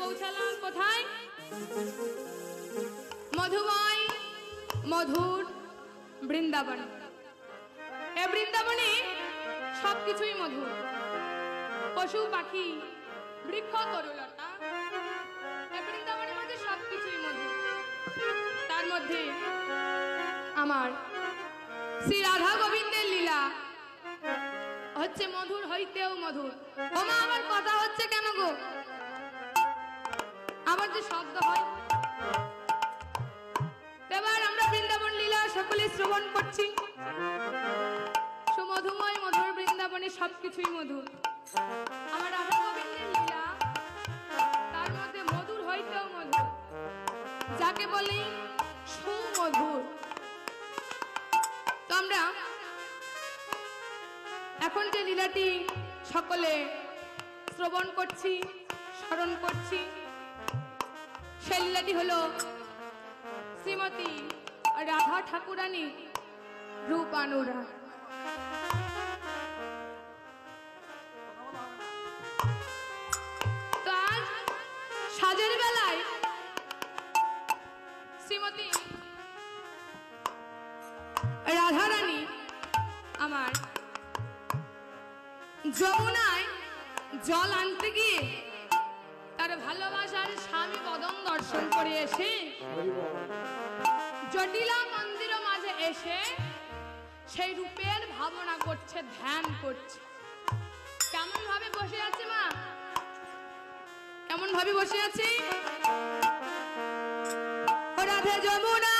পৌঁছালাম কোথায়? মধুময় মধুর বৃন্দাবন। এ বৃন্দাবনে সবকিছুই মধুর। পশু, পাখি, বৃক্ষ বৃন্দাবনের মধ্যে সবকিছুই মধুর। তার মধ্যে আমার শ্রী রাধা গোবিন্দের লীলা হচ্ছে মধুর, হইতেও মধুর। ওমা, আমার কথা হচ্ছে কেন গো? আমার যে শব্দ হয়। এবার আমরা বৃন্দাবন লীলা সকলে শ্রবণ করছি। সুমধুময় মধুর বৃন্দাবনে সবকিছুই মধুর। আমার রাধা গোবিন্দের লীলা, তার মধ্যে মধুর হইতেও মধুর। যাকে বলি সুমধুর। তো আমরা এখন যে লীলাটি সকলে শ্রবণ করছি, স্মরণ করছি সেই হলো শ্রীমতী রাধা ঠাকুরানী রূপানুরা সাজের বেলায় শ্রীমতী রাধারানী আমার যমুনায় জল আনতে গিয়ে দর্শন করে এসে জটিলা মন্দির মাঝে এসে সেই রূপের ভাবনা করছে, ধ্যান করছে। কেমন ভাবে বসে আছে মা? কেমন ভাবে বসে আছে? রাধে যমুনা।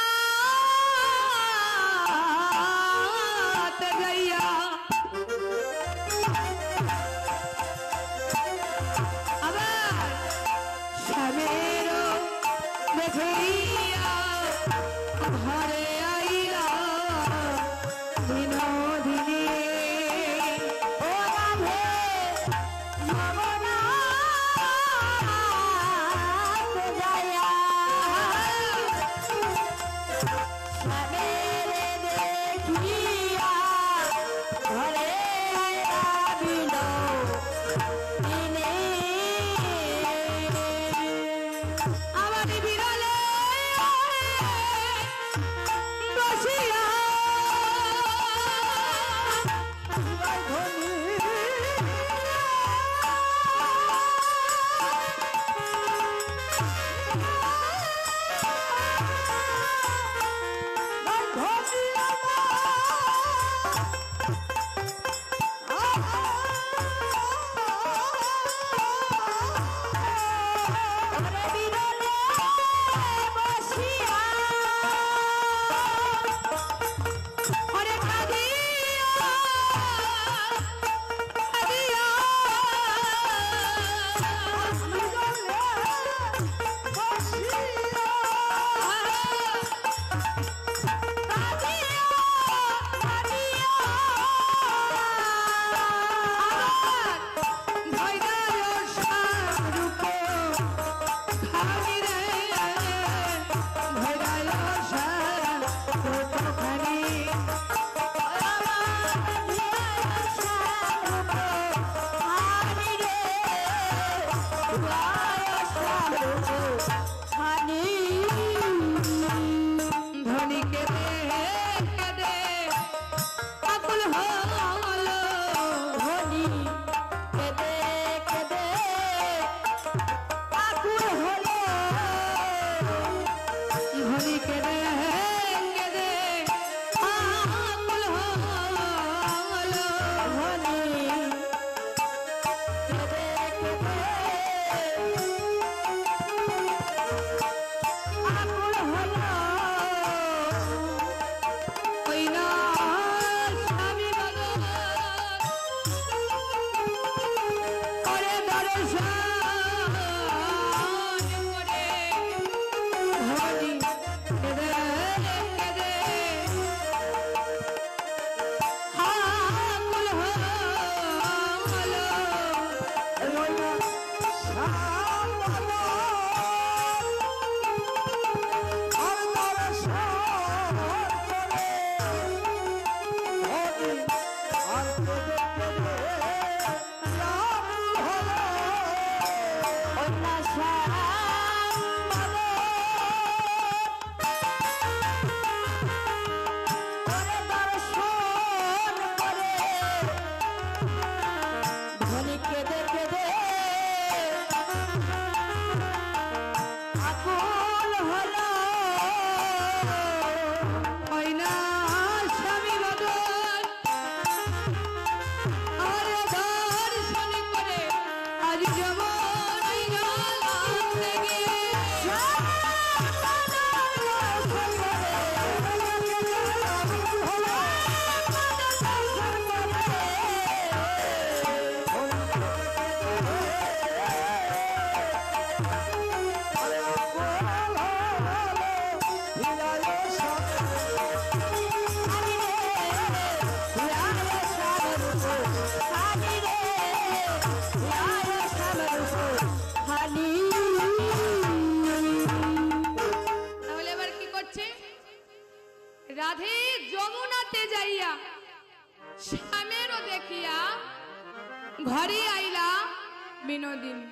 বিনোদিনী।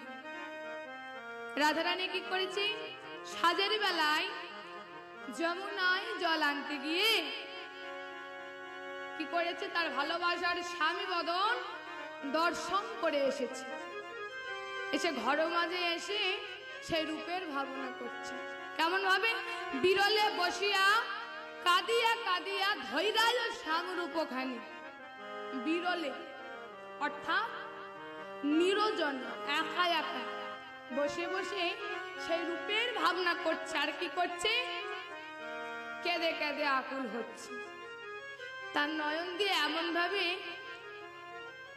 রাধারানী কি করেছে? সাজের বেলায় যমুনায় জল আনতে গিয়ে কি করেছে? তার ভালোবাসার স্বামী বদন দর্শন করে এসেছে। এসে ঘর মাঝে এসে সেই রূপের ভাবনা করছে। কেমন ভাবে? বিরলে বসিয়া কাঁদিয়া কাঁদিয়া ধৈরায় শ্যাম রূপখানি বিরলে, অর্থাৎ নিরজন একা একা। বসে বসে সেই রূপের ভাবনা করছে, আর কি করছে? কেঁদে কেঁদে আকুল হচ্ছে। তার নয়ন দিয়ে এমন ভাবে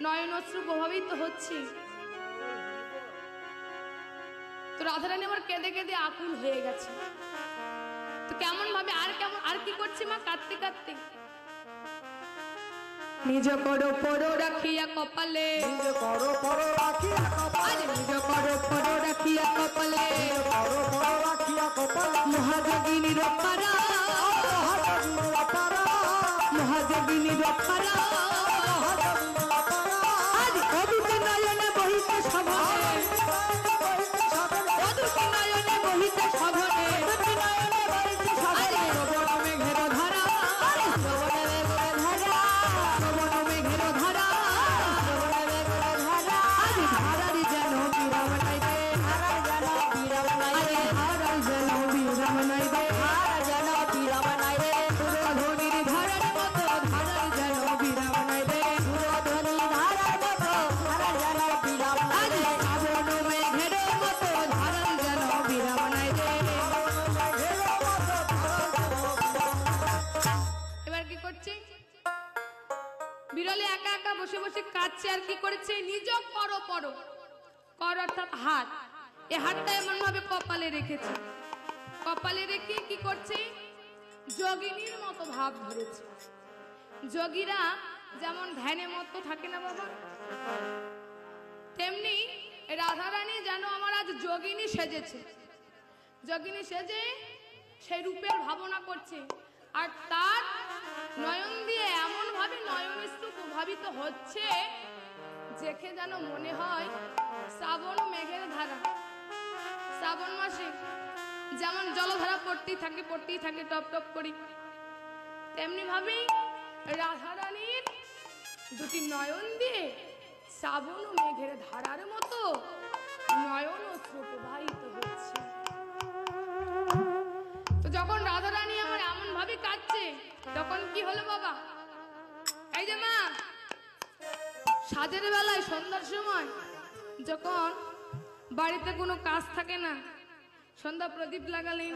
নয়নশ্রু প্রভাবিত হচ্ছে। তো রাধারানী আমার কেঁদে কেঁদে আকুল হয়ে গেছে। তো কেমন ভাবে আর কেমন, আর কি করছে মা? কাঁদতে কাঁদতে। নিজ করো পরো রাখিয়া কপালে। করো করো রাখিয়া কপাল। নিজ করো পরো রাখিয়া কপালে। করো করো রাখিয়া কপাল। মহাযোগিনী মহাযোগিনী আজ নয়নে বহিতে নয়নে বহিতে সভানে। করো। কর অর্থাৎ হাত। এ হাতটা এমন ভাবে কপালে রেখেছে। কপালে রেখে কি করছে? যোগিনীর মতো ভাব ধরেছে। যোগীরা যেমন ধ্যানে মতো থাকে না বাবা, তেমনি রাধারানী যেন আমার আজ যোগিনী সেজেছে। যোগিনী সেজে সে রূপের ভাবনা করছে। আর তার নয়ন দিয়ে এমন ভাবে নয়নস্তু প্রভাবিত হচ্ছে দেখে যেন মনে হয় শ্রাবণ মেঘের ধারা। শ্রাবণ মাসে যেমন জলধারা পড়তেই থাকে পড়তেই থাকে, টপ টপ করি। তেমনি ভাবেই রাধারানীর দুটি নয়ন দিয়ে শ্রাবণ মেঘের ধারার মতো নয়ন ও প্রবাহিত হচ্ছে সাজের বেলায়, সন্ধ্যার সময় যখন বাড়িতে কোনো কাজ থাকে না, সন্ধ্যা প্রদীপ লাগালেন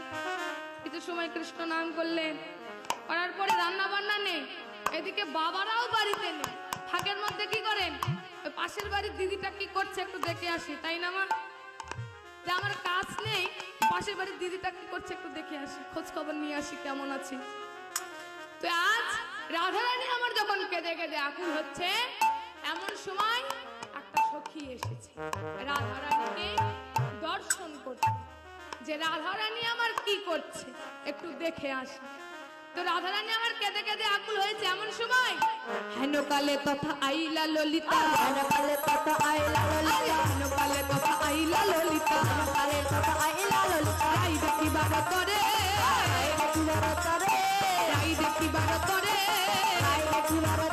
কিছু সময় কৃষ্ণ নাম করলেন করার পরে রান্না বান্না নেই, এদিকে বাবারাও বাড়িতে নেই। ফাঁকের মধ্যে কি করেন? ওই পাশের বাড়ির দিদিটা কি করছে একটু দেখে আসি, তাই না মা? যে আমার কাজ নেই, পাশের বাড়ির দিদিটা কি করছে একটু দেখে আসি খোঁজ খবর নিয়ে আসি কেমন আছে। তো আজ রাধারানী আমার যখন কেঁদে কেঁদে আকুল হচ্ছে এমন সময় একটা সখী এসেছে। রাধারানীকে দর্শন করতে। যে রাধারানী আমার কি করছে? একটু দেখে আসি। তো রাধারানী আমার কেঁদে কেঁদে আকুল হয়েছে এমন সময় হেন কালে কথা আইলা ললিতা হেন কালে কথা আইলা ললিতা হেন কালে কথা আইলা ললিতা হেন কালে কথা আইলা ললিতা রাই দেখি বারো করে রাই দেখি বারো করে রাই দেখি বারো করে রাই দেখি বারো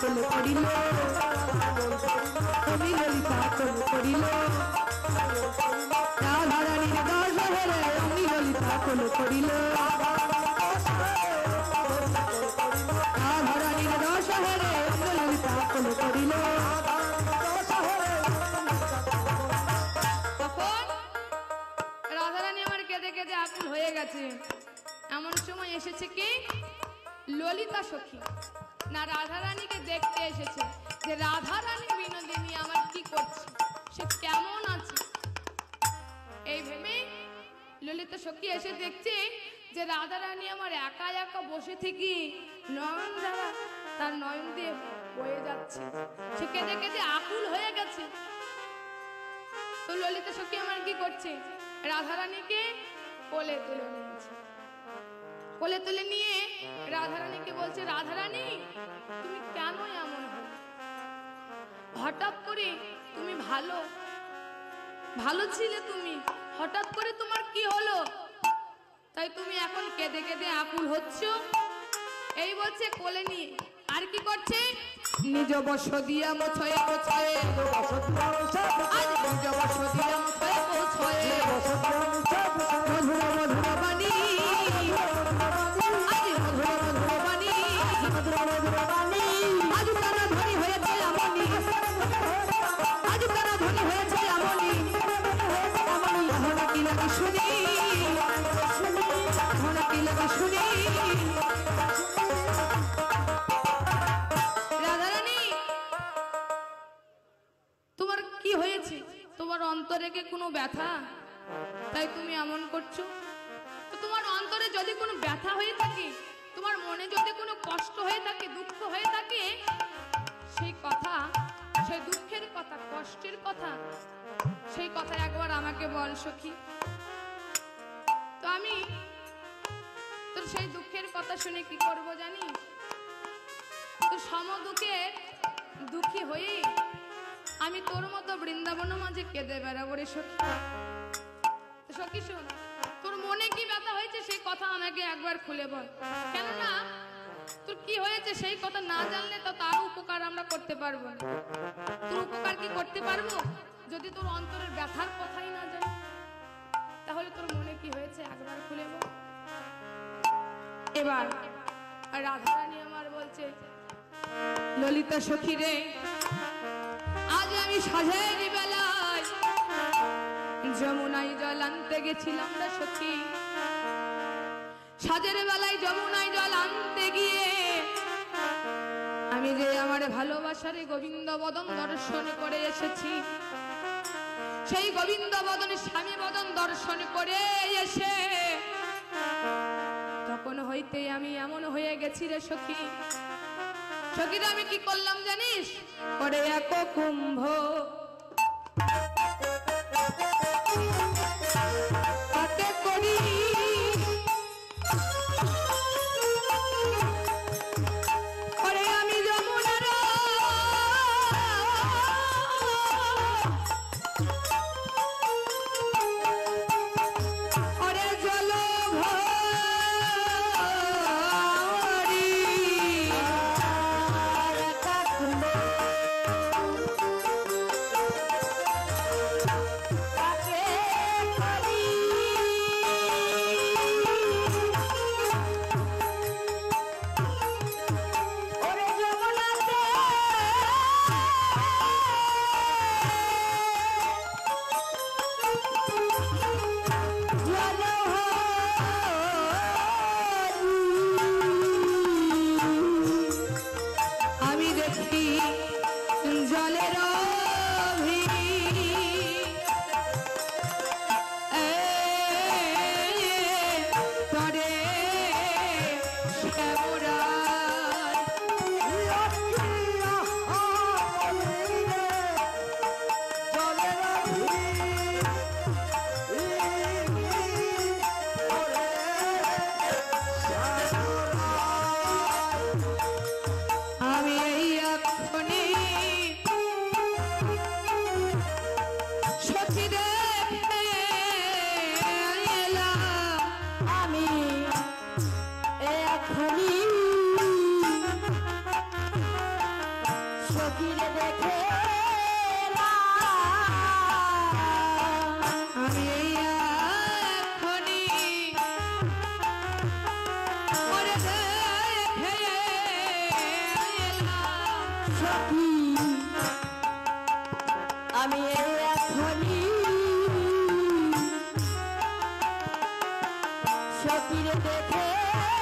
কোল করিল অগ্নি ললিতা কোল করিল রাধারানীর দশ হেরে অগ্নি ললিতা কোল করিল রাধারানীর দশ হেরে ললিতা করিল আমার কেঁদে কেঁদে আকুল হয়ে গেছে। এমন সময় এসেছে কি? ললিতা সখী। না, রাধারানীকে দেখতে এসেছে যে রাধারানী বিনোদিনী আমার কি করছে? সে কেমন আছে? এই ললিতা সখী এসে দেখছে যে রাধারানী আমার একা একা বসে থেকে নয়ন দ্বারা তার নয়ন দিয়ে বয়ে যাচ্ছে। সে কেঁদে কেঁদে আকুল হয়ে গেছে। তো ললিতা সখী আমার কি করছে? রাধারানীকে কোলে তুলে নিয়েছে। কোলে তুলে নিয়ে রাধারানীকে বলছে, রাধারানী, তুমি কেন এমন হঠাৎ করে তুমি ভালো ভালো ছিলে তুমি। হঠাৎ করে তোমার কি হলো? তাই তুমি এখন কেঁদে কেঁদে আকুল হচ্ছ। এই বলছে, কোলে নিয়ে। আর কি করছে? নিজ বস দিয়া মোছয়ে। মোছয়ে নিজ বস দিয়া মোছয়ে মোছয়ে। করছ? তো তোমার অন্তরে যদি কোনো ব্যথা হয়ে থাকে, তোমার মনে যদি কোনো কষ্ট হয়ে থাকে, দুঃখ হয়ে থাকে, সেই কথা, সেই দুঃখের কথা, কষ্টের কথা, সেই কথা একবার আমাকে বল সখী। তো আমি তোর সেই দুঃখের কথা শুনে কি করব জানি? তো সম দুঃখে হয়ে আমি তোর মতো বৃন্দাবন মাঝে কেঁদে বেড়াবো রে সখী। সখী শোন কথা আমাকে একবার খুলে বল। কেননা তোর কি হয়েছে সেই কথা না জানলে তো তার উপকার আমরা করতে পারব না। তোর উপকার কি করতে পারব? যদি তোর অন্তরের ব্যথার কথাই না জানি, তাহলে তোর মনে কি হয়েছে? একবার খুলে বল। এবার রাধারানী আমার বলছে, ললিতা সখী রে, আজ আমি সাজের বেলায়, যমুনায় জল আনতে গেছিলাম রে সখী। সাজের বেলায় যমুনায় জল আনতে গিয়ে আমি যে আমার ভালোবাসারে গোবিন্দ বদন দর্শন করে এসেছি, সেই গোবিন্দ বদন স্বামী বদন দর্শন করে এসে তখন হইতে আমি এমন হয়ে গেছি রে সখী। সখীরা আমি কি করলাম জানিস? করে এক কুম্ভ জলের সতীর দেখে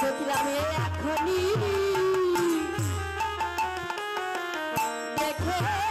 যদি আমি এখনই। দেখো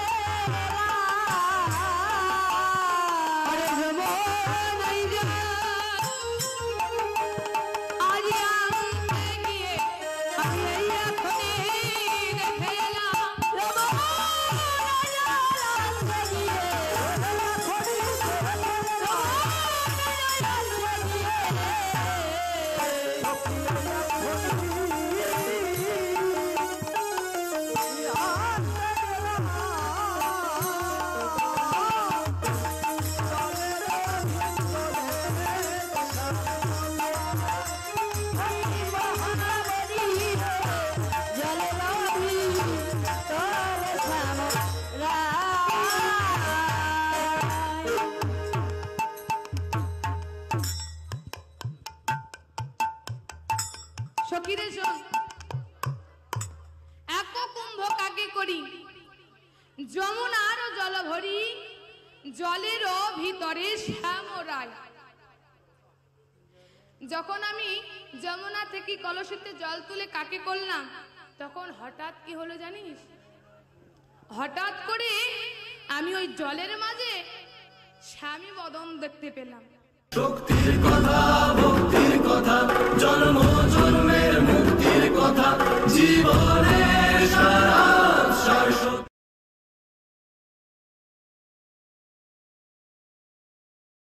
জলের ভিতরে শ্যামরায় যখন আমি যমুনা থেকে কলসিতে জল তুলে কাকে করলাম, তখন হঠাৎ কি হলো জানিস? হঠাৎ করে আমি ওই জলের মাঝে স্বামী বদন দেখতে পেলাম। শক্তির কথা, ভক্তির কথা, জন্ম, জন্মের মুক্তির কথা, জীবনের সারা